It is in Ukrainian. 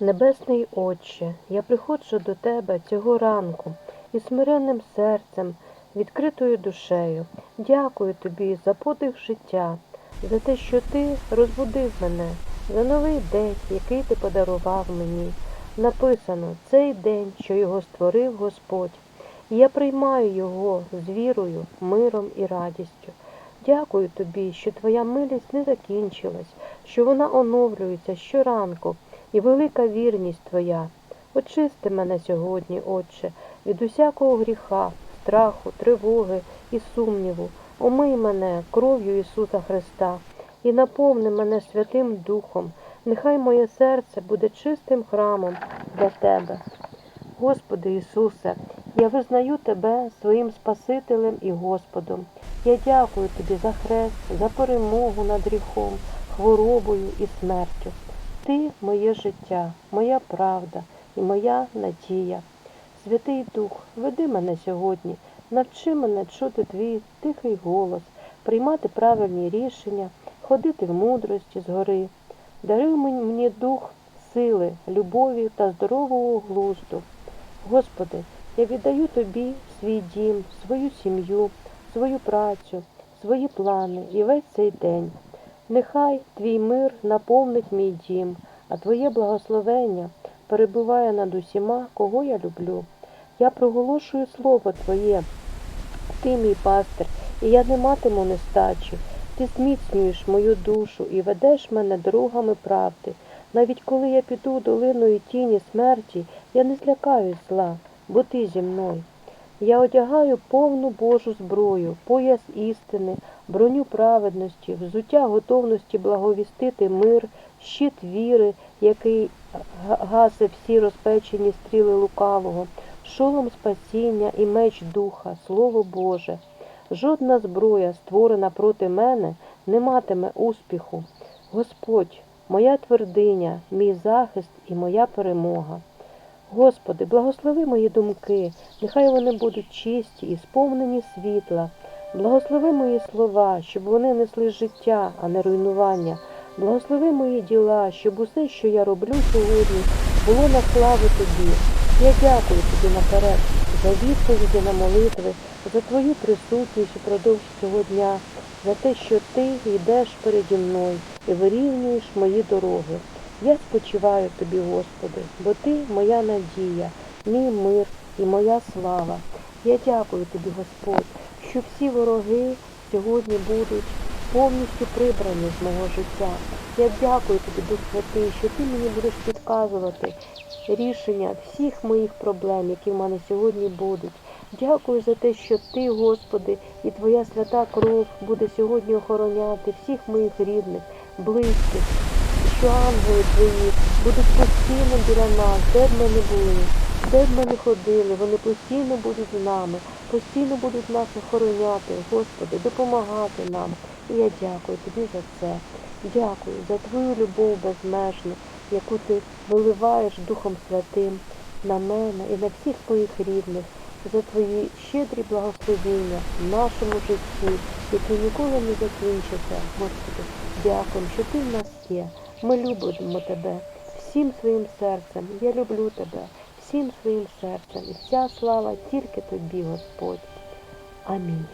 Небесний Отче, я приходжу до Тебе цього ранку із смиренним серцем, відкритою душею. Дякую Тобі за подих життя, за те, що Ти розбудив мене, за новий день, який Ти подарував мені. Написано цей день, що його створив Господь. І я приймаю його з вірою, миром і радістю. Дякую тобі, що твоя милість не закінчилась, що вона оновлюється щоранку, і велика вірність твоя. Очисти мене сьогодні, Отче, від усякого гріха, страху, тривоги і сумніву. Омий мене кров'ю Ісуса Христа і наповни мене Святим Духом. Нехай моє серце буде чистим храмом для Тебе. Господи Ісусе, я визнаю Тебе своїм Спасителем і Господом. Я дякую Тобі за хрест, за перемогу над гріхом, хворобою і смертю. Ти моє життя, моя правда і моя надія. Святий Дух, веди мене сьогодні, навчи мене чути твій тихий голос, приймати правильні рішення, ходити в мудрості згори. Даруй мені дух сили, любові та здорового глузду. Господи, я віддаю Тобі свій дім, свою сім'ю, свою працю, свої плани і весь цей день. Нехай Твій мир наповнить мій дім, а Твоє благословення перебуває над усіма, кого я люблю. Я проголошую Слово Твоє, Ти мій пастир, і я не матиму нестачі. Ти зміцнюєш мою душу і ведеш мене дорогами правди. Навіть коли я піду долиною тіні смерті, я не злякаюсь зла, бо ти зі мною. Я одягаю повну Божу зброю, пояс істини, броню праведності, взуття готовності благовістити мир, щит віри, який га- гасить всі розпечені стріли лукавого, шолом спасіння і меч духа, Слово Боже. Жодна зброя, створена проти мене, не матиме успіху. Господь, моя твердиня, мій захист і моя перемога. Господи, благослови мої думки, нехай вони будуть чисті і сповнені світла. Благослови мої слова, щоб вони несли життя, а не руйнування. Благослови мої діла, щоб усе, що я роблю сьогодні, було на славу Тобі. Я дякую Тобі наперед за відповіді на молитви, за Твою присутність упродовж цього дня, за те, що Ти йдеш переді мною і вирівнюєш мої дороги. Я спочиваю тобі, Господи, бо Ти моя надія, мій мир і моя слава. Я дякую тобі, Господь, що всі вороги сьогодні будуть повністю прибрані з мого життя. Я дякую тобі, Дух Святий, що ти мені будеш підказувати рішення всіх моїх проблем, які в мене сьогодні будуть. Дякую за те, що ти, Господи, і Твоя свята кров буде сьогодні охороняти всіх моїх рідних, близьких, що твої будуть постійно біля нас, де б ми не були, де б ми не ходили, вони постійно будуть з нами, постійно будуть нас охороняти, Господи, допомагати нам. І я дякую тобі за це. Дякую за твою любов безмежну, яку ти виливаєш Духом Святим на мене і на всіх моїх рідних, за твої щедрі благословіння в нашому житті, які ніколи не закінчаться. Господи, дякую, що ти в нас є. Ми любимо тебе всім своїм серцем. Я люблю тебе всім своїм серцем. І вся слава тільки тобі, Господь. Амінь.